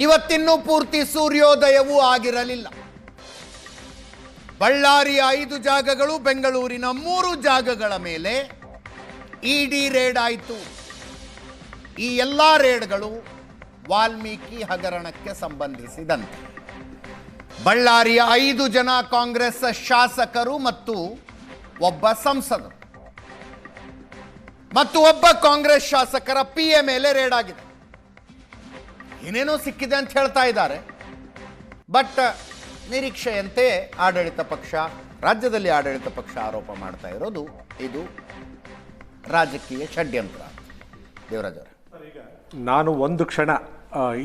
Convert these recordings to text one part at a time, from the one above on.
ಇವತ್ತಿನ್ನೂ ಪೂರ್ತಿ ಸೂರ್ಯೋದಯವೂ ಆಗಿರಲಿಲ್ಲ. ಬಳ್ಳಾರಿಯ ಐದು ಜಾಗಗಳು, ಬೆಂಗಳೂರಿನ ಮೂರು ಜಾಗಗಳ ಮೇಲೆ ಇಡಿ ರೇಡ್ ಆಯಿತು. ಈ ಎಲ್ಲ ರೇಡ್ಗಳು ವಾಲ್ಮೀಕಿ ಹಗರಣಕ್ಕೆ ಸಂಬಂಧಿಸಿದಂತೆ. ಬಳ್ಳಾರಿಯ ಐದು ಜನ ಕಾಂಗ್ರೆಸ್ ಶಾಸಕರು ಮತ್ತು ಒಬ್ಬ ಸಂಸದರು. ಮತ್ತು ಒಬ್ಬ ಕಾಂಗ್ರೆಸ್ ಶಾಸಕರ ಪಿ ಎ ಮೇಲೆ ರೇಡ್ ಆಗಿದೆ. ಏನೇನೋ ಸಿಕ್ಕಿದೆ ಅಂತ ಹೇಳ್ತಾ ಇದ್ದಾರೆ. ಬಟ್ ನಿರೀಕ್ಷೆಯಂತೆ ಆಡಳಿತ ಪಕ್ಷ, ರಾಜ್ಯದಲ್ಲಿ ಆಡಳಿತ ಪಕ್ಷ ಆರೋಪ ಮಾಡ್ತಾ ಇರೋದು ಇದು ರಾಜಕೀಯ ಷಡ್ಯಂತ್ರ. ದೇವರಾಜ್ ಅವರ. ನಾನು ಒಂದು ಕ್ಷಣ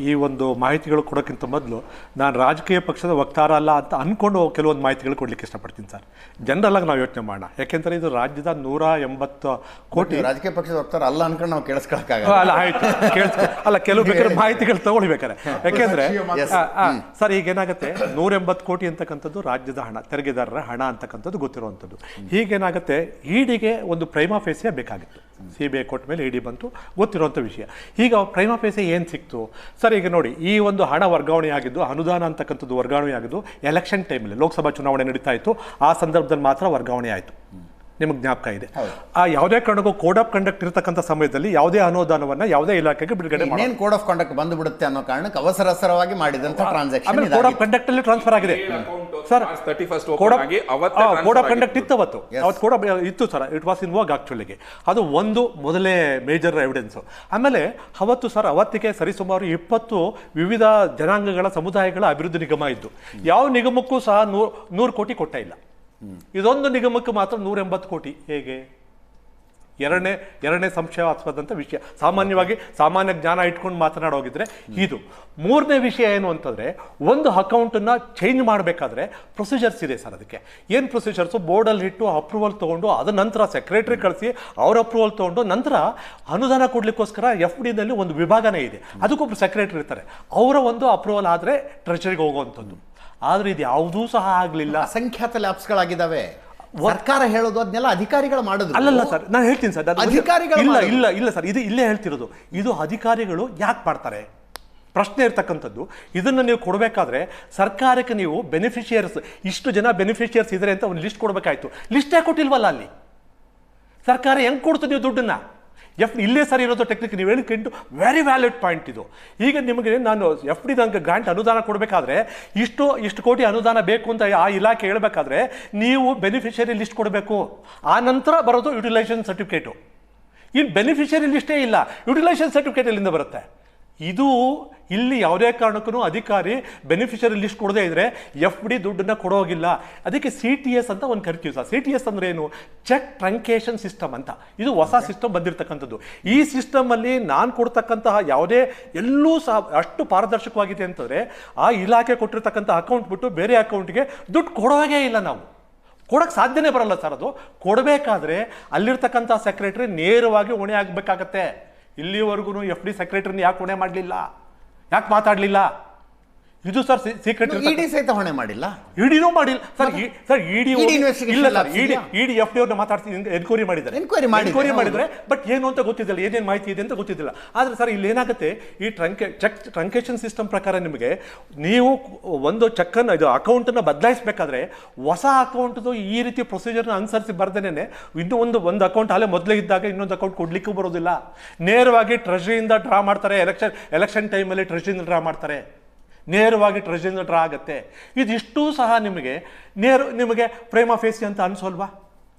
ಈ ಒಂದು ಮಾಹಿತಿಗಳು ಕೊಡೋಕ್ಕಿಂತ ಮೊದಲು ನಾನು ರಾಜಕೀಯ ಪಕ್ಷದ ವಕ್ತಾರ ಅಲ್ಲ ಅಂತ ಅಂದ್ಕೊಂಡು ಕೆಲವೊಂದು ಮಾಹಿತಿಗಳು ಕೊಡ್ಲಿಕ್ಕೆ ಇಷ್ಟಪಡ್ತೀನಿ ಸರ್. ಜನರಲ್ಲಾಗಿ ನಾವು ಯೋಚನೆ ಮಾಡೋಣ. ಯಾಕೆಂದರೆ ಇದು ರಾಜ್ಯದ ನೂರ ಎಂಬತ್ತು ಕೋಟಿ ರಾಜಕೀಯ ಪಕ್ಷದ ವಕ್ತಾರ ಅಲ್ಲ ಅನ್ಕೊಂಡು ನಾವು ಕೇಳಿಸ್ಕೊಳಕ್ಕಾಗಲ್ಲ. ಅಲ್ಲ ಆಯ್ತು. ಕೇಳಿಸ್ಕೊ ಅಲ್ಲ ಕೆಲವು ಬೇಕಾದ್ರೆ ಮಾಹಿತಿಗಳು ತಗೊಳ್ಬೇಕಾರೆ ಯಾಕೆಂದರೆ ಸರ್ ಈಗ ಏನಾಗುತ್ತೆ ನೂರ ಎಂಬತ್ತು ಕೋಟಿ ಅಂತಕ್ಕಂಥದ್ದು ರಾಜ್ಯದ ಹಣ ತೆರಿಗೆದಾರರ ಹಣ ಅಂತಕ್ಕಂಥದ್ದು ಗೊತ್ತಿರುವಂಥದ್ದು. ಹೀಗೇನಾಗುತ್ತೆ? ಈಡಿಗೆ ಒಂದು ಪ್ರೈಮಾ ಫೇಸಿಯೇ ಬೇಕಾಗಿತ್ತು. ಸಿ ಬಿ ಐ ಕೊಟ್ಟ ಮೇಲೆ ಇಡಿ ಬಂತು, ಗೊತ್ತಿರುವಂಥ ವಿಷಯ. ಈಗ ಪ್ರೈಮ ಪೇಸೆ ಏನು ಸಿಕ್ತು? ಸರ್, ಈಗ ನೋಡಿ, ಈ ಒಂದು ಹಣ ವರ್ಗಾವಣೆ ಆಗಿದ್ದು, ಅನುದಾನ ಅಂತಕ್ಕಂಥದ್ದು ವರ್ಗಾವಣೆ ಆಗಿದ್ದು ಎಲೆಕ್ಷನ್ ಟೈಮಲ್ಲಿ ಲೋಕಸಭಾ ಚುನಾವಣೆ ನಡೀತಾ ಇತ್ತು. ಆ ಸಂದರ್ಭದಲ್ಲಿ ಮಾತ್ರ ವರ್ಗಾವಣೆ ಆಯಿತು. ನಿಮಗೆ ಜ್ಞಾಪಕ ಇದೆ. ಆ ಯಾವುದೇ ಕಾರಣಕ್ಕೂ ಕೋಡ್ ಆಫ್ ಕಂಡಕ್ಟ್ ಇರತಕ್ಕಂಥ ಸಮಯದಲ್ಲಿ ಯಾವುದೇ ಅನುದಾನವನ್ನ ಯಾವುದೇ ಇಲಾಖೆಗೆ ಬಿಡುಗಡೆ ಮಾಡಿ ಇನ್ನೇನು ಕೋಡ್ ಆಫ್ ಕಂಡಕ್ಟ್ ಬಂದು ಬಿಡುತ್ತೆ ಅನ್ನೋ ಕಾರಣಕ್ಕೆ ಅವಸರಸರವಾಗಿ ಮಾಡಿದಂತ ಟ್ರಾನ್ಸಾಕ್ಷನ್ ಕೋಡ್ ಆಫ್ ಕಂಡಕ್ಟ್ ಅಲ್ಲಿ ಟ್ರಾನ್ಸ್ಫರ್ ಆಗಿದೆ. Sir March 31st open code of ಆಗಿ ಅವತ್ತೇ ಕೋಡ್ ಆಫ್ ಕಂಡಕ್ಟ್ ಇತ್ತು ಅವತ್ತು. ಅವತ್ತು ಕೋಡ್ ಆಫ್ ಇತ್ತು sir it was in vogue ಆಕ್ಚುಲಿಗೆ ಅದು ಒಂದು ಮೊದಲೇ ಮೇಜರ್ ಎವಿಡೆನ್ಸ್ ಆಮೇಲೆ ಅವತ್ತು ಸರ್ ಅವತ್ತಿಗೆ ಸರಿಸುಮಾರು ಇಪ್ಪತ್ತು ವಿವಿಧ ಜನಾಂಗಗಳ ಸಮುದಾಯಗಳ ಅಭಿವೃದ್ಧಿ ನಿಗಮ ಇದ್ದು. ಯಾವ ನಿಗಮಕ್ಕೂ ಸಹ ನೂರು ನೂರು ಕೋಟಿ ಕೊಟ್ಟ ಇಲ್ಲ. ಇದೊಂದು ನಿಗಮಕ್ಕೆ ಮಾತ್ರ ನೂರ ಎಂಬತ್ತು ಕೋಟಿ. ಹೇಗೆ? ಎರಡನೇ ಎರಡನೇ ಸಂಶಯಾಸ್ಪದಂತ ವಿಷಯ. ಸಾಮಾನ್ಯವಾಗಿ ಸಾಮಾನ್ಯ ಜ್ಞಾನ ಇಟ್ಕೊಂಡು ಮಾತನಾಡೋಗಿದ್ರೆ ಇದು. ಮೂರನೇ ವಿಷಯ ಏನು ಅಂತಂದ್ರೆ, ಒಂದು ಅಕೌಂಟನ್ನು ಚೇಂಜ್ ಮಾಡಬೇಕಾದ್ರೆ ಪ್ರೊಸೀಜರ್ಸ್ ಇದೆ ಸರ್ ಅದಕ್ಕೆ. ಏನು ಪ್ರೊಸೀಜರ್ಸು ಬೋರ್ಡಲ್ಲಿ ಇಟ್ಟು ಅಪ್ರೂವಲ್ ತೊಗೊಂಡು, ಅದ ನಂತರ ಸೆಕ್ರೆಟರಿ ಕಳಿಸಿ ಅವ್ರ ಅಪ್ರೂವಲ್ ತೊಗೊಂಡು, ನಂತರ ಅನುದಾನ ಕೊಡಲಿಕ್ಕೋಸ್ಕರ ಎಫ್ ಡಿನಲ್ಲಿ ಒಂದು ವಿಭಾಗನೇ ಇದೆ. ಅದಕ್ಕೊಬ್ರು ಸೆಕ್ರೆಟರಿ ಇರ್ತಾರೆ. ಅವರ ಒಂದು ಅಪ್ರೂವಲ್ ಆದರೆ ಟ್ರೆಜರಿಗೆ ಹೋಗುವಂಥದ್ದು. ಆದರೆ ಇದು ಯಾವುದೂ ಸಹ ಆಗಲಿಲ್ಲ. ಅಸಂಖ್ಯಾತ ಲ್ಯಾಬ್ಸ್ಗಳಾಗಿದ್ದಾವೆ. ಸರ್ಕಾರ ಹೇಳೋದು ಅದನ್ನೆಲ್ಲ ಅಧಿಕಾರಿಗಳು ಮಾಡಿದ್ರು. ಅಲ್ಲಲ್ಲ ಸರ್ ನಾನು ಹೇಳ್ತೀನಿ ಸರ್ ಅಧಿಕಾರಿಗಳು ಇಲ್ಲ ಇಲ್ಲ ಇಲ್ಲ ಸರ್ ಇದು ಇಲ್ಲೇ ಹೇಳ್ತಿರೋದು. ಇದು ಅಧಿಕಾರಿಗಳು ಯಾಕೆ ಮಾಡ್ತಾರೆ? ಪ್ರಶ್ನೆ ಇರ್ತಕ್ಕಂಥದ್ದು. ಇದನ್ನು ನೀವು ಕೊಡಬೇಕಾದ್ರೆ ಸರ್ಕಾರಕ್ಕೆ ನೀವು ಬೆನಿಫಿಷಿಯರ್ಸ್ ಇಷ್ಟು ಜನ ಬೆನಿಫಿಷಿಯರ್ಸ್ ಇದ್ದಾರೆ ಅಂತ ಒಂದು ಲಿಸ್ಟ್ ಕೊಡಬೇಕಾಯ್ತು. ಲಿಸ್ಟೇ ಕೊಟ್ಟಿಲ್ವಲ್ಲ ಅಲ್ಲಿ? ಸರ್ಕಾರ ಹೆಂಗೆ ಕೊಡ್ತು ನೀವು ದುಡ್ಡನ್ನ? ಎಫ್ ಇಲ್ಲೇ ಸರಿ ಇರೋದು ಟೆಕ್ನಿಕ್ ನೀವು ಹೇಳಿಕೊಂಡು ವೆರಿ ವ್ಯಾಲಿಡ್ ಪಾಯಿಂಟ್ ಇದು. ಈಗ ನಿಮಗೆ ನಾನು ಎಫ್ ಡಿ ನಂಗೆ ಗ್ರಾಂಟ್ ಅನುದಾನ ಕೊಡಬೇಕಾದ್ರೆ, ಇಷ್ಟು ಇಷ್ಟು ಕೋಟಿ ಅನುದಾನ ಬೇಕು ಅಂತ ಆ ಇಲಾಖೆ ಹೇಳಬೇಕಾದ್ರೆ, ನೀವು ಬೆನಿಫಿಷರಿ ಲಿಸ್ಟ್ ಕೊಡಬೇಕು. ಆ ನಂತರ ಬರೋದು ಯುಟಿಲೈಸೇಷನ್ ಸರ್ಟಿಫಿಕೇಟು ಇನ್ನು ಬೆನಿಫಿಷರಿ ಲಿಸ್ಟೇ ಇಲ್ಲ. ಯುಟಿಲೈಸೇಷನ್ ಸರ್ಟಿಫಿಕೇಟ್ ಎಲ್ಲಿಂದ ಬರುತ್ತೆ? ಇದು ಇಲ್ಲಿ ಯಾವುದೇ ಕಾರಣಕ್ಕೂ ಅಧಿಕಾರಿ ಬೆನಿಫಿಷರಿ ಲಿಸ್ಟ್ ಕೊಡದೇ ಇದ್ರೆ ಎಫ್ ಡಿ ದುಡ್ಡನ್ನ ಕೊಡೋಗಿಲ್ಲ. ಅದಕ್ಕೆ ಸಿ ಟಿ ಎಸ್ ಅಂತ ಒಂದು ಕರಿತೀವಿ ಸರ್. ಸಿ ಟಿ ಎಸ್ ಅಂದ್ರೆ ಏನು? ಚೆಕ್ ಟ್ರಂಕೇಶನ್ ಸಿಸ್ಟಮ್ ಅಂತ. ಇದು ಹೊಸ ಸಿಸ್ಟಮ್ ಬಂದಿರತಕ್ಕಂಥದ್ದು. ಈ ಸಿಸ್ಟಮ್ ಅಲ್ಲಿ ನಾನು ಕೊಡ್ತಕ್ಕಂತಹ ಯಾವುದೇ ಎಲ್ಲೂ ಸಹ ಅಷ್ಟು ಪಾರದರ್ಶಕವಾಗಿದೆ ಅಂತಂದ್ರೆ ಆ ಇಲಾಖೆ ಕೊಟ್ಟಿರ್ತಕ್ಕಂಥ ಅಕೌಂಟ್ ಬಿಟ್ಟು ಬೇರೆ ಅಕೌಂಟ್ಗೆ ದುಡ್ಡು ಕೊಡೋಗೇ ಇಲ್ಲ ನಾವು. ಕೊಡಕ್ಕೆ ಸಾಧ್ಯನೇ ಬರಲ್ಲ ಸರ್ ಅದು. ಕೊಡಬೇಕಾದ್ರೆ ಅಲ್ಲಿರ್ತಕ್ಕಂಥ ಸೆಕ್ರೆಟರಿ ನೇರವಾಗಿ ಹೊಣೆ ಆಗಬೇಕಾಗತ್ತೆ. ಇಲ್ಲಿವರೆಗೂ ಎಫ್ ಡಿ ಸೆಕ್ರೆಟರಿನ ಯಾಕೆ ಹೊಣೆ ಮಾಡಲಿಲ್ಲ? ಯಾಕೆ ಮಾತಾಡಲಿಲ್ಲ? ಇದು ಸರ್ ಸೀಕ್ರೆಟ್ ಇಡಿ ಸಹಿತ ಹೊಣೆ ಮಾಡಿಲ್ಲ? ಇಡಿನೂ ಮಾಡಿಲ್ಲ. ಸರ್ ಸರ್ ಇಡಿ investigation ಇಲ್ಲ sir ED? ED F D ಅವ್ರನ್ನ ಮಾತಾಡ್ತೀನಿ ಎನ್ಕ್ವೈರಿ ಮಾಡಿದ್ದಾರೆ. ಎನ್ಕ್ವೈರಿ ಮಾಡಿ ಎನ್ಕ್ವೈರಿ. ಮಾಡಿದ್ರೆ ಬಟ್ ಏನು ಅಂತ ಗೊತ್ತಿದ್ದಿಲ್ಲ ಏನೇನು ಮಾಹಿತಿ ಇದೆ ಅಂತ ಗೊತ್ತಿದ್ದಿಲ್ಲ. ಆದರೆ ಸರ್ ಇಲ್ಲಿ ಏನಾಗುತ್ತೆ ಈ ಟ್ರಂಕೆ ಚೆಕ್ ಟ್ರಂಕೇಶನ್ ಸಿಸ್ಟಮ್ ಪ್ರಕಾರ ನಿಮಗೆ ನೀವು ಒಂದು ಚೆಕ್ಕನ್ನು ಇದು ಅಕೌಂಟನ್ನು ಬದಲಾಯಿಸಬೇಕಾದ್ರೆ ಹೊಸ ಅಕೌಂಟ್ದು ಈ ರೀತಿ ಪ್ರೊಸೀಜರ್ನ ಅನುಸರಿಸಿ ಬರ್ದೇನೆ ಇನ್ನೂ ಒಂದು ಒಂದು ಅಕೌಂಟ್ ಅಲ್ಲೇ ಮೊದಲೇ ಇದ್ದಾಗ ಇನ್ನೊಂದು ಅಕೌಂಟ್ ಕೊಡಲಿಕ್ಕೂ ಬರೋದಿಲ್ಲ. ನೇರವಾಗಿ ಟ್ರೆಷರಿಯಿಂದ ಡ್ರಾ ಮಾಡ್ತಾರೆ ಎಲೆಕ್ಷನ್ ಎಲೆಕ್ಷನ್ ಟೈಮಲ್ಲಿ ಟ್ರೆಷರಿಯಿಂದ ಡ್ರಾ ಮಾಡ್ತಾರೆ. ನೇರವಾಗಿ ಟ್ರೆಜರಿಯಿಂದ ಡ್ರಾ ಆಗುತ್ತೆ. ಇದಿಷ್ಟೂ ಸಹ ನಿಮಗೆ ನೇರ ನಿಮಗೆ ಪ್ರೇಮ ಫೇಸಿ ಅಂತ ಅನಿಸೋಲ್ವಾ?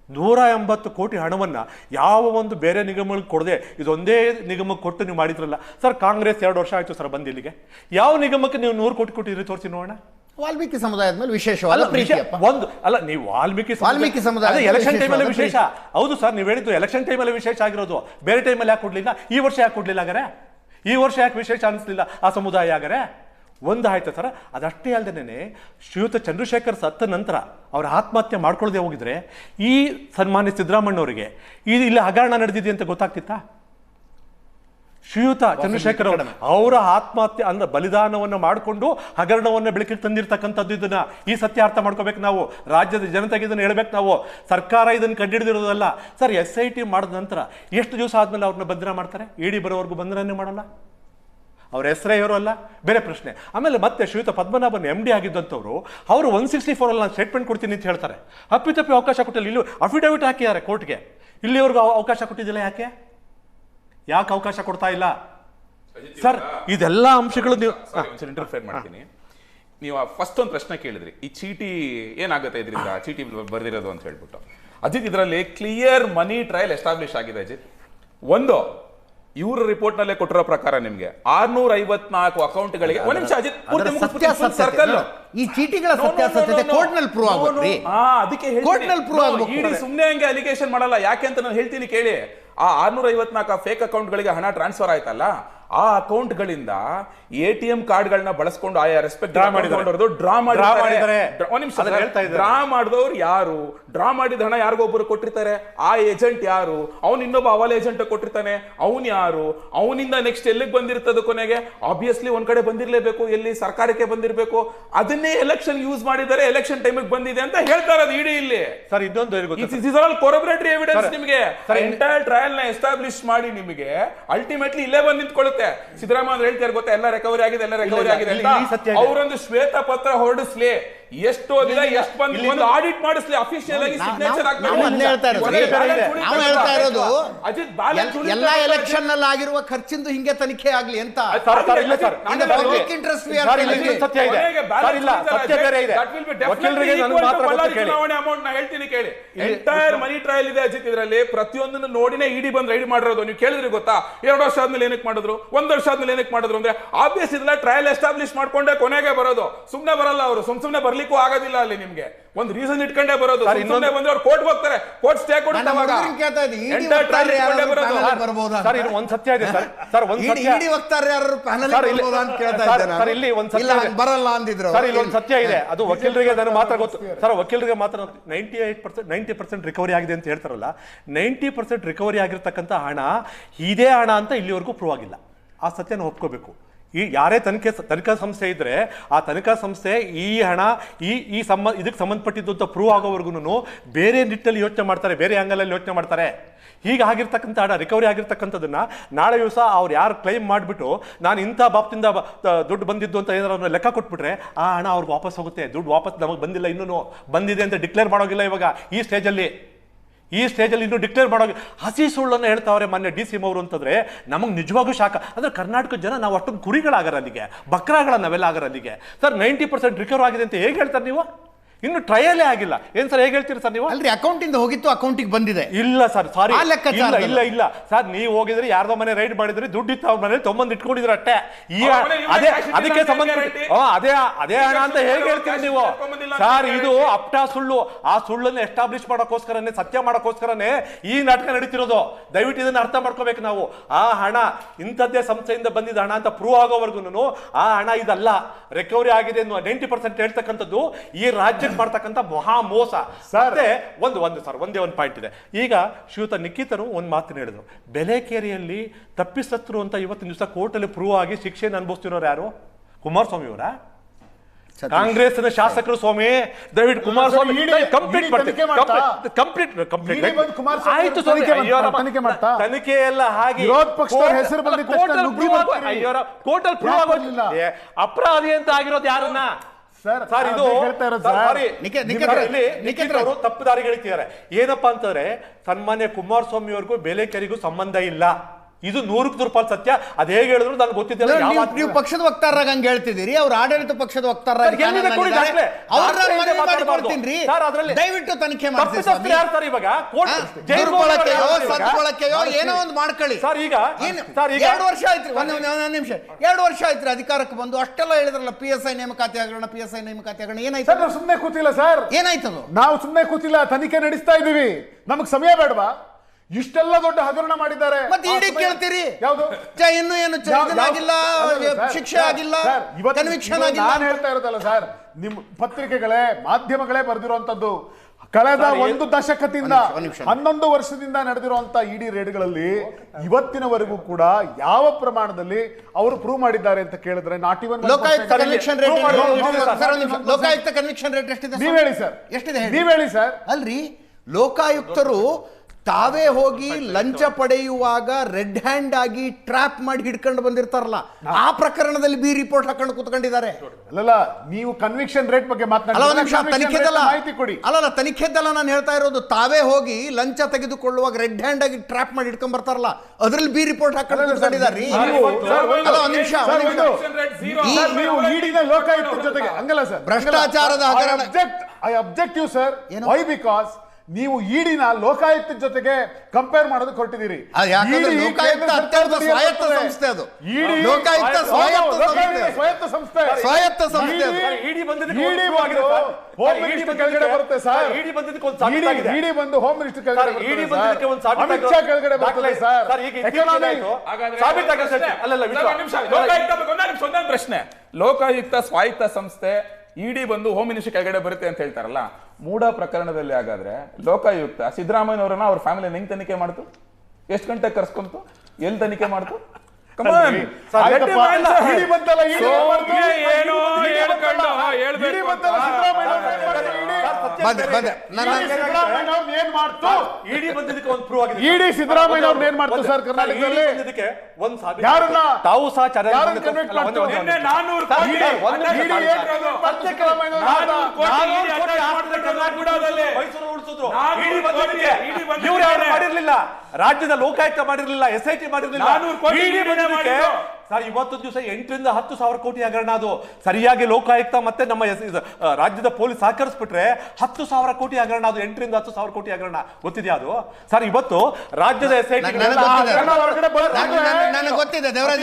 ನೂರ ಎಂಬತ್ತು ಕೋಟಿ ಹಣವನ್ನು ಯಾವ ಒಂದು ಬೇರೆ ನಿಗಮಗಳಿಗೆ ಕೊಡದೆ ಇದೊಂದೇ ನಿಗಮಕ್ಕೆ ಕೊಟ್ಟು ನೀವು ಮಾಡಿದ್ರಲ್ಲ. ಸರ್ ಕಾಂಗ್ರೆಸ್ ಎರಡು ವರ್ಷ ಆಯಿತು ಸರ್ ಬಂದು ಇಲ್ಲಿಗೆ. ಯಾವ ನಿಗಮಕ್ಕೆ ನೀವು ನೂರು ಕೋಟಿ ಕೊಟ್ಟಿದ್ರಿ ತೋರಿಸಿ ನೋಡೋಣ. ವಾಲ್ಮೀಕಿ ಸಮುದಾಯದ ಮೇಲೆ ವಿಷಯ ಒಂದು ಅಲ್ಲ ನೀವು ವಾಲ್ಮೀಕಿ ವಾಲ್ಮೀಕಿ ಸಮುದಾಯ ಎಲೆಕ್ಷನ್ ಟೈಮಲ್ಲಿ ವಿಶೇಷ. ಹೌದು ಸರ್ ನೀವು ಹೇಳಿದ್ದು ಎಲೆಕ್ಷನ್ ಟೈಮಲ್ಲಿ ವಿಶೇಷ ಆಗಿರೋದು. ಬೇರೆ ಟೈಮಲ್ಲಿ ಯಾಕೆ ಕೊಡ್ಲಿಲ್ಲ? ಈ ವರ್ಷ ಯಾಕೆ ಕೊಡ್ಲಿಲ್ಲ ಆಗರೆ ಈ ವರ್ಷ ಯಾಕೆ ವಿಶೇಷ ಅನಿಸ್ಲಿಲ್ಲ ಆ ಸಮುದಾಯ ಹಾಗಾರೆ ಒಂದು ಆಯ್ತು ಸರ ಅದಷ್ಟೇ ಅಲ್ಲದೇನೆ ಶ್ರೀಯುತ ಚಂದ್ರಶೇಖರ್ ಸತ್ತ ನಂತರ ಅವರ ಆತ್ಮಹತ್ಯೆ ಮಾಡ್ಕೊಳ್ಳದೆ ಹೋಗಿದ್ರೆ ಈ ಸನ್ಮಾನ್ಯ ಸಿದ್ದರಾಮಣ್ಣವರಿಗೆ ಈ ಇಲ್ಲಿ ಹಗರಣ ನಡೆದಿದೆ ಅಂತ ಗೊತ್ತಾಗ್ತಿತ್ತಾ? ಶ್ರೀಯುತ ಚಂದ್ರಶೇಖರ್ ಅವರ ಅವರ ಆತ್ಮಹತ್ಯೆ ಅಂದ್ರೆ ಬಲಿದಾನವನ್ನು ಮಾಡಿಕೊಂಡು ಹಗರಣವನ್ನು ಬೆಳಕಿಗೆ ತಂದಿರ್ತಕ್ಕಂಥದ್ದು ಇದನ್ನ ಈ ಸತ್ಯ ಅರ್ಥ ಮಾಡ್ಕೋಬೇಕು ನಾವು. ರಾಜ್ಯದ ಜನತೆಗೆ ಇದನ್ನು ಹೇಳ್ಬೇಕು ನಾವು. ಸರ್ಕಾರ ಇದನ್ನು ಕಂಡುಹಿಡಿದಿರೋದಲ್ಲ ಸರ್ ಎಸ್ ಐ ಟಿ ಮಾಡಿದ ನಂತರ ಎಷ್ಟು ದಿವಸ ಆದಮೇಲೆ ಅವ್ರನ್ನ ಬಂಧನ ಮಾಡ್ತಾರೆ? ಇಡಿ ಬರೋವರೆಗೂ ಬಂಧನನೇ ಮಾಡಲ್ಲ? ಅವ್ರ ಹೆಸರೇ ಇವರು ಅಲ್ಲ? ಬೇರೆ ಪ್ರಶ್ನೆ. ಆಮೇಲೆ ಮತ್ತೆ ಶ್ರೀಯುತ ಪದ್ಮನಾಭನ್ ಎಂ ಡಿ ಆಗಿದ್ದಂಥವ್ರು ಅವರು ಒನ್ ಸಿಕ್ಸ್ಟಿ ಫೋರ್ ಅಲ್ಲಿ ನಾನು ಸ್ಟೇಟ್ಮೆಂಟ್ ಕೊಡ್ತೀನಿ ಅಂತ ಹೇಳ್ತಾರೆ. ಅಪ್ಪಿತಪ್ಪಿ ಅವಕಾಶ ಕೊಟ್ಟಿಲ್ಲ. ಇಲ್ಲಿ ಅಫಿಡವಿಟ್ ಹಾಕಿದ್ದಾರೆ ಕೋರ್ಟ್ಗೆ. ಇಲ್ಲಿವರೆಗೂ ಅವ- ಅವಕಾಶ ಕೊಟ್ಟಿದ್ದಿಲ್ಲ ಯಾಕೆ? ಯಾಕೆ ಅವಕಾಶ ಕೊಡ್ತಾ ಇಲ್ಲ? ಸರ್ ಇದೆಲ್ಲ ಅಂಶಗಳು ನೀವು ಇಂಟರ್ಫೇರ್ ಮಾಡ್ತೀನಿ. ನೀವು ಫಸ್ಟ್ ಒಂದು ಪ್ರಶ್ನೆ ಕೇಳಿದ್ರಿ. ಈ ಚೀಟಿ ಏನಾಗುತ್ತೆ ಇದರಿಂದ? ಚೀಟಿ ಬರೆದಿರೋದು ಅಂತ ಹೇಳ್ಬಿಟ್ಟು. ಅಜಿತ್ ಇದರಲ್ಲಿ ಕ್ಲಿಯರ್ ಮನಿ ಟ್ರಯಲ್ ಎಸ್ಟಾಬ್ಲಿಷ್ ಆಗಿದೆ ಅಜಿತ್. ಒಂದು ಇವ್ರ ರಿಪೋರ್ಟ್ ನಲ್ಲೇ ಕೊಟ್ಟಿರೋ ಪ್ರಕಾರ ನಿಮ್ಗೆ ಆರ್ನೂರ ಐವತ್ನಾಲ್ಕು ಅಕೌಂಟ್ಗಳಿಗೆ ಒಂದ್ ನಿಮಿಷ ಅಜಿತ್ ಪೂರ್ತಿ. ಈ ಚೀಟಿಗಳ ಸತ್ಯಾಸತ್ಯತೆ. ಕೋರ್ಟ್ನಲ್ಲಿ ಪ್ರೂವ್ no. ಆಗುತ್ತೆ ಆ, ಅದಕ್ಕೆ Court ನಲ್ಲಿ prove ಆಗ್ಬೇಕು. ಇಡೀ ಸುಮ್ನೆ ಹಂಗೆ ಅಲಿಗೇಷನ್ ಮಾಡಲ್ಲ ಯಾಕೆ ಅಂತ ನಾನು ಹೇಳ್ತೀನಿ ಕೇಳಿ ಆ ಆರ್ನೂರ ಐವತ್ನಾಲ್ಕು ಫೇಕ್ ಅಕೌಂಟ್ಗಳಿಗೆ ಹಣ ಟ್ರಾನ್ಸ್ಫರ್ ಆಯ್ತಲ್ಲ ಆ ಅಕೌಂಟ್ಗಳಿಂದ ಎ ಟಿ ಎಂ ಕಾರ್ಡ್ಗಳನ್ನ ಬಳಸ್ಕೊಂಡು ಆಯಾ ರೆಸ್ಪೆಕ್ಟ್ ಡ್ರಾ ಮಾಡಿದ್ರು ಡ್ರಾ ಮಾಡಿದ್ದಾರೆ. ಡ್ರಾ ಮಾಡಿದವ್ರು ಯಾರು? ಡ್ರಾ ಮಾಡಿದ ಹಣ ಯಾರಿಗೊಬ್ಬರು ಕೊಟ್ಟಿರ್ತಾರೆ? ಆ ಏಜೆಂಟ್ ಯಾರು? ಅವ್ನು ಇನ್ನೊಬ್ಬ ಅವಲ್ ಏಜೆಂಟ್ ಕೊಟ್ಟಿರ್ತಾನೆ. ಅವ್ನ್ ಯಾರು? ಅವನಿಂದ ನೆಕ್ಸ್ಟ್ ಎಲ್ಲಿಗೆ ಬಂದಿರ್ತದ ಕೊನೆಗೆ? ಆಬ್ವಿಯಸ್ಲಿ ಒಂದ್ ಕಡೆ ಬಂದಿರ್ಲೇಬೇಕು. ಎಲ್ಲಿ ಸರ್ಕಾರಕ್ಕೆ ಬಂದಿರಬೇಕು. ಅದನ್ನೇ ಎಲೆಕ್ಷನ್ ಯೂಸ್ ಮಾಡಿದರೆ ಎಲೆಕ್ಷನ್ ಟೈಮಿಗೆ ಬಂದಿದೆ ಅಂತ ಹೇಳ್ತಾರೆ ಅದು ಇಡೀ ಇಲ್ಲಿ. ಸರ್ ಇದೊಂದು ಕೊರಬರೇಟರಿ ಎವಿಡೆನ್ಸ್ ನಿಮಗೆ. ಎಂಟೈರ್ ಟ್ರಯಲ್ನ ಎಸ್ಟಾಬ್ಲಿಷ್ ಮಾಡಿ ನಿಮಗೆ. ಅಲ್ಟಿಮೇಟ್ಲಿ ಇಲ್ಲೇ ಬಂದು ನಿಂತ್ಕೊಳ್ಳುತ್ತೆ ಸಿದ್ದರಾಮಯ್ಯ ಅಂದ್ರೆ ಹೇಳ್ತಾರೆ ಗೊತ್ತಾ? ಎಲ್ಲ ರಿಕವರಿ ಆಗಿದೆ ಎಲ್ಲ ರಿಕವರಿ ಆಗಿದೆ ಅಂತ. ಅವರೊಂದು ಶ್ವೇತ ಪತ್ರ ಹೊರಡಿಸ್ಲಿ. ಎಷ್ಟು ಹೋಗಿದೆ ಎಷ್ಟು ಬಂದು ಒಂದು ಆಡಿಟ್ ಮಾಡಿಸ್ಲಿ ಅಫಿಷಿಯಲ್ ಆಗಿ ಸಿಗ್ನೇಚರ್ ನಾವು- ನಾವು ಹೇಳ್ತಾ ಇರೋದು. ಅಜಿತ್ ಎಲ್ಲಾ ಎಲೆಕ್ಷನ್ನಲ್ಲಿ ಆಗಿರುವ ಖರ್ಚಿಂದು ಹಿಂಗೆ ತನಿಖೆ ಆಗ್ಲಿ ಅಂತ. ಕೇಳಿ. ಚುನಾವಣೆ ಅಮೌಂಟ್ ನಾ ಹೇಳ್ತೀನಿ ಕೇಳಿ. ಎಂಟೈರ್ ಮನಿ ಟ್ರಯಲ್ ಇದೆ ಅಜಿತ್ ಇದರಲ್ಲಿ. ಪ್ರತಿಯೊಂದನ್ನು ನೋಡಿನೇ ಇಡಿ ಬಂದ್ ರೈಡ್ ಮಾಡಿರೋದು. ನೀವು ಕೇಳಿದ್ರಿ ಗೊತ್ತಾ? ಎರಡು ವರ್ಷ ಆದ್ಮೇಲೆ ಏನಕ್ಕೆ ಮಾಡಿದ್ರು? ಒಂದ್ ವರ್ಷ ಆದ್ಮೇಲೆ ಏನಕ್ಕೆ ಮಾಡಿದ್ರು ಅಂದ್ರೆ ಆಬ್ವಿಯಸ್ ಇದೆಲ್ಲ ಟ್ರಯಲ್ ಎಸ್ಟಾಬ್ಲಿಷ್ ಮಾಡ್ಕೊಂಡೆ ಕೊನೆಗೆ ಬರೋದು. ಸುಮ್ನೆ ಬರಲ್ಲ ಅವರು. ಸುಮ್ ಸುಮ್ನೆ ಬರ್ಲಿಕ್ಕೂ ಆಗೋದಿಲ್ಲ ಅಲ್ಲಿ ನಿಮ್ಗೆ. ಒಂದ್ ರೀಸನ್ ಇಟ್ಕೊಂಡೇ ಬರೋದು. ಸುಮ್ಮನೆ ಸುಮ್ ಬಂದ್ರೆ ಅವ್ರು ಕೋರ್ಟ್ ಹೋಗ್ತಾರೆ. ಕೋರ್ಟ್ ಸ್ಟೇ panel ಬರ್ಬೋದಾ ಸರ್ ಇದು ಒಂದ್ ಸತ್ಯ ಇದೆ ಸರ್. ಸರ್ ಒಂದ್ ಇಡಿ ಸತ್ಯ. ಇಡಿ ವಕ್ತಾರ ಯಾರು ಪ್ಯಾನಲ್ ಸರ್, ಅಂತ ಕೇಳ್ತಾ ಇದ್ದೆ ನಾನು. ಸರ್, ಇಲ್ಲಿ ಒಂದ್ ಸತ್ಯ. ಬರಲ್ಲ ಅಂದಿದ್ರು ಸರ್ ಇಲ್ಲಿ ಒಂದು ಸತ್ಯ ಇದೆ. ಅದು ವಕೀಲರಿಗೆ ನಾನು ಮಾತ್ರ ಗೊತ್ತು. ಸರ್ ವಕೀಲರಿಗೆ ಮಾತ್ರ ninety eight percent ninety percent recovery ಆಗಿದೆ ಅಂತ ಹೇಳ್ತಾರಲ್ಲ ನೈಂಟಿ ಪರ್ಸೆಂಟ್ ರಿಕವರಿ ಆಗಿರ್ತಕ್ಕಂಥ ಹಣ ಇದೇ ಹಣ ಅಂತ ಇಲ್ಲಿವರೆಗೂ ಪ್ರೂವ್ ಆಗಿಲ್ಲ. ಆ ಸತ್ಯನ ಒಪ್ಕೋಬೇಕು. ಈ ಯಾರೇ ತನಿಖೆ ತನಿಖಾ ಸಂಸ್ಥೆ ಇದ್ರೆ ಆ ತನಿಖಾ ಸಂಸ್ಥೆ ಈ ಹಣ, ಈ ಈ ಸಂಬ, ಇದಕ್ಕೆ ಸಂಬಂಧಪಟ್ಟಿದ್ದು ಅಂತ ಪ್ರೂವ್ ಆಗೋವರೆಗೂ ಬೇರೆ ನಿಟ್ಟಲ್ಲಿ ಯೋಚನೆ ಮಾಡ್ತಾರೆ, ಬೇರೆ ಆಂಗಲಲ್ಲಿ ಯೋಚನೆ ಮಾಡ್ತಾರೆ. ಹೀಗೆ ಆಗಿರ್ತಕ್ಕಂಥ ಹಣ ರಿಕವರಿ ಆಗಿರ್ತಕ್ಕಂಥದ್ದನ್ನು ನಾಳೆ ದಿವಸ ಅವ್ರು ಯಾರು ಕ್ಲೈಮ್ ಮಾಡಿಬಿಟ್ಟು ನಾನು ಇಂಥ ಬಾಪ್ತಿಂದ ದುಡ್ಡು ಬಂದಿದ್ದು ಅಂತ ಏನಾದ್ರು ಲೆಕ್ಕ ಕೊಟ್ಬಿಟ್ರೆ ಆ ಹಣ ಅವ್ರಿಗೆ ವಾಪಸ್ ಹೋಗುತ್ತೆ. ದುಡ್ಡು ವಾಪಸ್ ನಮಗೆ ಬಂದಿಲ್ಲ ಇನ್ನೂ ಬಂದಿದೆ ಅಂತ ಡಿಕ್ಲೇರ್ ಮಾಡೋಗಿಲ್ಲ ಇವಾಗ ಈ ಸ್ಟೇಜಲ್ಲಿ ಈ ಸ್ಟೇಜಲ್ಲಿ ಇನ್ನೂ ಡಿಕ್ಲೇರ್ ಮಾಡೋ ಹಸಿ ಸುಳ್ಳನ್ನು ಹೇಳ್ತಾವ್ರೆ ಮೊನ್ನೆ ಡಿ ಸಿ ಅವರು ಅಂತಂದ್ರೆ ನಮಗೆ ನಿಜವಾಗೂ ಶಾಖ ಅಂದರೆ ಕರ್ನಾಟಕದ ಜನ ನಾವು ಅಷ್ಟೊಂದು ಕುರಿಗಳಾಗರ ಅಲ್ಲಿಗೆ ಬಕ್ರಾಗಳ ನಾವೆಲ್ಲ ಆಗರ ಅಲ್ಲಿಗೆ ಸರ್, ನೈಂಟಿ ಪರ್ಸೆಂಟ್ ರಿಕವರ್ ಆಗಿದೆ ಅಂತ ಹೇಗೆ ಹೇಳ್ತಾರೆ ನೀವು? ಇನ್ನು ಟ್ರಯಲೇ ಆಗಿಲ್ಲ. ಏನ್ ಸರ್ ಹೇಗೆ ಹೇಳ್ತೀರಿ ಸರ್ ನೀವು? ಅಲ್ರಿ ಅಕೌಂಟ್ ಇಂದ ಹೋಗಿತ್ತು ಅಕೌಂಟಿಗೆ ಬಂದಿದೆ. ಇಲ್ಲ ಸರ್ ಸಾರಿ ಆ ಲೆಕ್ಕಾಚಾರ ಇಲ್ಲ ಇಲ್ಲ ಇಲ್ಲ. ಸರ್ ನೀವು ಹೋಗಿದ್ರೆ ಯಾರ್ದೋ ಮನೆ ರೈಡ್ ಮಾಡಿದ್ರಿ ದುಡ್ಡು ಇತ್ತು ಅವ್ರ ಮನೇಲಿ ತೊಂಬಂದು ಇಟ್ಕೊಂಡಿದ್ರ ಅಷ್ಟೇ ಈ ಅದೇ ಅದಕ್ಕೆ ಸಂಬಂಧ? ಅದೇ ಅದೇ ಹಣ ಅಂತ ಹೇಗೆ ಹೇಳ್ತೀರಿ ನೀವು? ಸರ್ ಇದು? ಅಪ್ಟಾ ಸುಳ್ಳು. ಆ ಸುಳ್ಳನ್ನು ಎಸ್ಟಾಬ್ಲಿಷ್ ಮಾಡೋಕ್ಕೋಸ್ಕರನೇ ಸತ್ಯ ಮಾಡೋಕ್ಕೋಸ್ಕರನೇ ಈ ನಾಟಕ ನಡೀತಿರೋದು. ದಯವಿಟ್ಟು ಇದನ್ನ ಅರ್ಥ ಮಾಡ್ಕೋಬೇಕು ನಾವು. ಆ ಹಣ ಇಂಥದ್ದೇ ಸಂಸ್ಥೆಯಿಂದ ಬಂದಿದ್ದ ಹಣ ಅಂತ ಪ್ರೂವ್ ಆಗೋವರೆಗೂ ಆ ಹಣ ಇದಲ್ಲ. ರಿಕವರಿ ಆಗಿದೆ ಅನ್ನುವ ನೈಂಟಿ ಪರ್ಸೆಂಟ್ ಹೇಳ್ತಕ್ಕಂಥದ್ದು ಈ ರಾಜ್ಯಕ್ಕೆ ಮಾಡ್ತಕ್ಕಂಥ ಮಹಾ ಮೋಸ. ಮತ್ತೆ ಒಂದು ಒಂದು ಸರ್ ಒಂದೇ ಒಂದು ಪಾಯಿಂಟ್ ಇದೆ. ಈಗ ಶ್ರೀಯುತ ನಿಖಿತರು ಒಂದು ಮಾತು ಹೇಳಿದ್ರು. ಬೆಲೆಕೇರಿಯಲ್ಲಿ ತಪ್ಪಿಸತ್ರು ಅಂತ ಇವತ್ತಿನ ದಿವಸ ಕೋರ್ಟಲ್ಲಿ ಪ್ರೂವ್ ಆಗಿ ಶಿಕ್ಷೆಯನ್ನು ಅನುಭವಿಸ್ತಿರೋರು ಯಾರು? ಕುಮಾರಸ್ವಾಮಿ ಅವರ. ಕಾಂಗ್ರೆಸ್ನ ಶಾಸಕರು ಸ್ವಾಮಿ ದಯವಿಟ್ಟು ಕುಮಾರಸ್ವಾಮಿ ಕಂಪ್ಲೀಟ್? ಕಂಪ್ಲೀಟ್ ಕಂಪ್ಲೀಟ್ ಆಯ್ತು ತನಿಖೆ ಎಲ್ಲ ಹಾಗೆ ಹೆಸರು? ಅಪರಾಧಿ ಅಂತ ಆಗಿರೋದು ಯಾರನ್ನ? ಸರ್, ಇದು ಅವರು ತಪ್ಪು ದಾರಿಗಳಿದ್ದಾರೆ ಏನಪ್ಪಾ ಅಂತಂದ್ರೆ ಸನ್ಮಾನ್ಯ ಕುಮಾರಸ್ವಾಮಿ ಅವ್ರಿಗೂ ಬೆಲೆಕೆರಿಗೂ ಸಂಬಂಧ ಇಲ್ಲ. ಇದು ನೂರಕ್ಕೆ ನೂರು ಪಾಲು ಸತ್ಯ. ಅದ್ ಹೇಗೆ ಹೇಳಿದ್ರು ನನಗೆ ಗೊತ್ತಿದ್ದಿಲ್ಲ. ನೀವು- ಯಾವ ಪಕ್ಷದ ವಕ್ತಾರರಾಗ ಹಂಗ ಹೇಳ್ತಿದ್ದೀರಿ. ಅವ್ರ ಆಡಳಿತ ಪಕ್ಷದ ವಕ್ತಾರರಾಗಿ ಸರ್, ಎಲ್ಲಿದೆ ಕೊಡಿ ದಾಖಲೆ? ಅವ್ರನ್ನ ದಾಖಲೆ ಮನವಿ ಮಾಡಿ ಮಾತಾಡ್ಬಾರ್ದು. ಸರ್, ಅದ್ರಲ್ಲಿ ದಯವಿಟ್ಟು ತನಿಖೆ ಮಾಡಿಸಿ ತಪ್ಪಿತಸ್ಥರು ಯಾರು ಸರ್ ಇವಾಗ? ಕೋರ್ಟ್ ಜೈಲ್ ದುರ್ಬಳಕೆಯೋ ಸದ್ಬಳಕೆಯೋ ಏನೋ ಒಂದು ಮಾಡ್ಕೊಳ್ಳಿ. ಸರ್, ಈಗ- ಏನು? ಸರ್, ಈಗ- ಎರಡು ವರ್ಷ ಆಯ್ತು ಒಂದು ಒಂದು ನಿಮಿಷ. ಎರಡು ವರ್ಷ ಆಯ್ತು ಅಧಿಕಾರಕ್ಕೆ ಬಂದು. ಅಷ್ಟೆಲ್ಲ ಹೇಳಿದ್ರಲ್ಲ ಪಿ ಎಸ್ ಐ ನೇಮಕಾತಿ ಆಗೋಣ ಪಿ ಎಸ್ ಐ ನೇಮಕಾತಿ ಆಗೋಣ. ಏನಾಯ್ತು? ಸರ್ ನಾವು ಸುಮ್ಮನೆ ಕೂತಿಲ್ಲ ಸರ್. ಏನಾಯ್ತದು? ನಾವು ಸುಮ್ಮನೆ ಕೂತಿಲ್ಲ ತನಿಖೆ ನಡೆಸ್ತಾ ಇದೀವಿ ನಮಗ್ ಸಮಯ ಬೇಡವಾ? ಇಷ್ಟೆಲ್ಲ ದೊಡ್ಡ ಹಗರಣ ಮಾಡಿದ್ದಾರೆ. ಮತ್ತೆ ಇಡಿ ಕೇಳ್ತೀರಿ? ಯಾವುದು? ಚ- ಇನ್ನೂ ಏನು ಸರ್, ಶಿಕ್ಷೆ ಆಗಿಲ್ಲ ಕನ್ವಿಕ್ಷನ್ ಆಗಿಲ್ಲ ನಾನು ಹೇಳ್ತಾ ಇರೋದಲ್ಲ ಸರ್ ನಿಮ್ ಪತ್ರಿಕೆಗಳೇ ಮಾಧ್ಯಮಗಳೇ ಬರೆದಿರುವಂತದ್ದು ಕಳೆದ ಒಂದು ದಶಕದಿಂದ. ಹನ್ನೊಂದು ವರ್ಷದಿಂದ ನಡೆದಿರುವಂತ ಇಡಿ ರೇಡ್ಗಳಲ್ಲಿ ಇವತ್ತಿನವರೆಗೂ ಕೂಡ ಯಾವ ಪ್ರಮಾಣದಲ್ಲಿ ಅವರು ಪ್ರೂವ್ ಮಾಡಿದ್ದಾರೆ ಅಂತ ಕೇಳಿದ್ರೆ not even Lokayukta conviction rate prove sir, sir, ನಿಮಿಷ. ಲೋಕಾಯುಕ್ತ ಕನ್ವಿಕ್ಷನ್ ರೇಟ್ ಎಷ್ಟಿದೆ? ನೀವ್ ಹೇಳಿ ಸರ್. ಎಷ್ಟಿದೆ ಹೇಳಿ. ನೀವ್ ಹೇಳಿ ಸರ್. ಅಲ್ರಿ ಲೋಕಾಯುಕ್ತರು ತಾವೇ ಹೋಗಿ ಲಂಚ ಪಡೆಯುವಾಗ ರೆಡ್ ಹ್ಯಾಂಡ್ ಆಗಿ ಟ್ರ್ಯಾಪ್ ಮಾಡಿ ಹಿಡ್ಕೊಂಡು ಬಂದಿರ್ತಾರಲ್ಲ ಆ ಪ್ರಕರಣದಲ್ಲಿ ಬಿ ರಿಪೋರ್ಟ್ ಹಾಕೊಂಡು ಕೂತ್ಕೊಂಡಿದ್ದಾರೆ. ಅಲ್ಲಲ್ಲ ನೀವು ಕನ್ವಿಕ್ಷನ್ ರೇಟ್ ಬಗ್ಗೆ ಅಲ್ಲ ಒಂದ್ ನಿಮಿಷ ಮಾತನಾಡಿ ತನಿಖೆದಲ್ಲ. ಮಾಹಿತಿ ಕೊಡಿ. ಅಲ್ಲಲ್ಲ ತನಿಖೆದಲ್ಲ ನಾನು ಹೇಳ್ತಾ ಇರೋದು ತಾವೇ ಹೋಗಿ ಲಂಚ ತೆಗೆದುಕೊಳ್ಳುವಾಗ ರೆಡ್ ಹ್ಯಾಂಡ್ ಆಗಿ ಟ್ರ್ಯಾಪ್ ಮಾಡಿ ಹಿಡ್ಕೊಂಡ್ ಬರ್ತಾರಲ್ಲ ಅದ್ರಲ್ಲಿ ಬಿ ರಿಪೋರ್ಟ್ ಹಾಕೊಂಡು ಕೂತ್ಕೊಂಡಿದ್ದಾರೆ. ಭ್ರಷ್ಟಾಚಾರದ ಹಗರಣ- ಐ ಅಬ್ಜೆಕ್ಟಿವ್ ಯು ಸರ್ ಏನು? ವೈ ಬಿಕಾಸ್ ನೀವು ಈಡಿನ ಲೋಕಾಯುಕ್ತ ಜೊತೆಗೆ ಕಂಪೇರ್ ಮಾಡೋದಕ್ಕೆ ಹೊರಟಿದ್ದೀರಿ. ಸ್ವಾಯತ್ತ ಸಂಸ್ಥೆ ಅದು. ED ಲೋಕಾಯುಕ್ತ ಸ್ವಾಯತ್ತ ಸಂಸ್ಥೆ. ಬರುತ್ತೆ ಸರ್ ಸರ್, ಬಂದಿದ್ದಕ್ಕೆ ಒಂದು ಸಾಬೀತಾಗಿದೆ. ಇಡಿ ಬಂದು ಹೋಮ್ ಮಿನಿಸ್ಟರ್ ಕೆಳಗಡೆ ಸರ್. ಅಮಿತ್ ಶಾ ಕೆಳಗಡೆ ಬರ್ತದೆ ಎಕನಾಮಿ ಪ್ರಶ್ನೆ. ಲೋಕಾಯುಕ್ತ ಸ್ವಾಯತ್ತ ಸಂಸ್ಥೆ ಇಡಿ ಬಂದು ಹೋಮ್ ಮಿನಿಸ್ಟರ್ ಕೆಳಗಡೆ ಬರುತ್ತೆ ಅಂತ ಹೇಳ್ತಾರಲ್ಲ ಮೂಡ ಪ್ರಕರಣದಲ್ಲಿ ಹಾಗಾದ್ರೆ ಲೋಕಾಯುಕ್ತ ಸಿದ್ದರಾಮಯ್ಯನವರನ್ನ ಅವ್ರ ಫ್ಯಾಮಿಲಿ ಹೆಂಗ್ ತನಿಖೆ ಮಾಡ್ತು? ಎಷ್ಟು ಗಂಟೆ ಕರ್ಸ್ಕೊಂತು? ಎಲ್ಲಿ ತನಿಖೆ ಮಾಡ್ತು. ಏನೋ ಮಾಡ್ತಾರೆ? ಬಂದೆ ಬಂದೆ. ಇಡಿ ಸಿದ್ದರಾಮಯ್ಯ ಅವ್ರನ್ನ ಏನ್ ಮಾಡ್ತು? ಇಡಿ ಬಂದಿದ್ದಕ್ಕೆ ಒಂದು ಪ್ರೂವ್ ಆಗಿದೆ ಇಡಿ ಸಿದ್ದರಾಮಯ್ಯ ಅವ್ರನ್ನ ಏನ್ ಮಾಡ್ತು ಸರ್ ಕರ್ನಾಟಕದಲ್ಲಿ? ಯಾರನ್ನ? ತಾವು ಸಹ ಮಾಡಿರ್ಲಿಲ್ಲ. ರಾಜ್ಯದ ಲೋಕಾಯುಕ್ತ ಮಾಡಿರ್ಲಿಲ್ಲ ಎಸ್ ಐ ಟಿ ಮಾಡಿರ್ಲಿಲ್ಲ. ಸರ್ ಇವತ್ತು ದಿವಸ ಎಂಟರಿಂದ ಹತ್ತು ಸಾವಿರ ಕೋಟಿ ಹಗರಣ ಅದು. ಸರಿಯಾಗಿ ಲೋಕಾಯುಕ್ತ ಮತ್ತೆ ನಮ್ಮ ರಾಜ್ಯದ ಪೊಲೀಸ್ ಸಹಕರಿಸ್ಬಿಟ್ರೆ ಹತ್ತು ಸಾವಿರ ಕೋಟಿ ಹಗರಣ ಅದು ಎಂಟರಿಂದ ಹತ್ತು ಸಾವಿರ ಕೋಟಿ ಹಗರಣ. ಗೊತ್ತಿದೆಯಾ ಅದು? ಸರ್ ಇವತ್ತು ರಾಜ್ಯದ ಎಸ್ ಐ ಗೊತ್ತಿದೆ. ದೇವರಾಜ್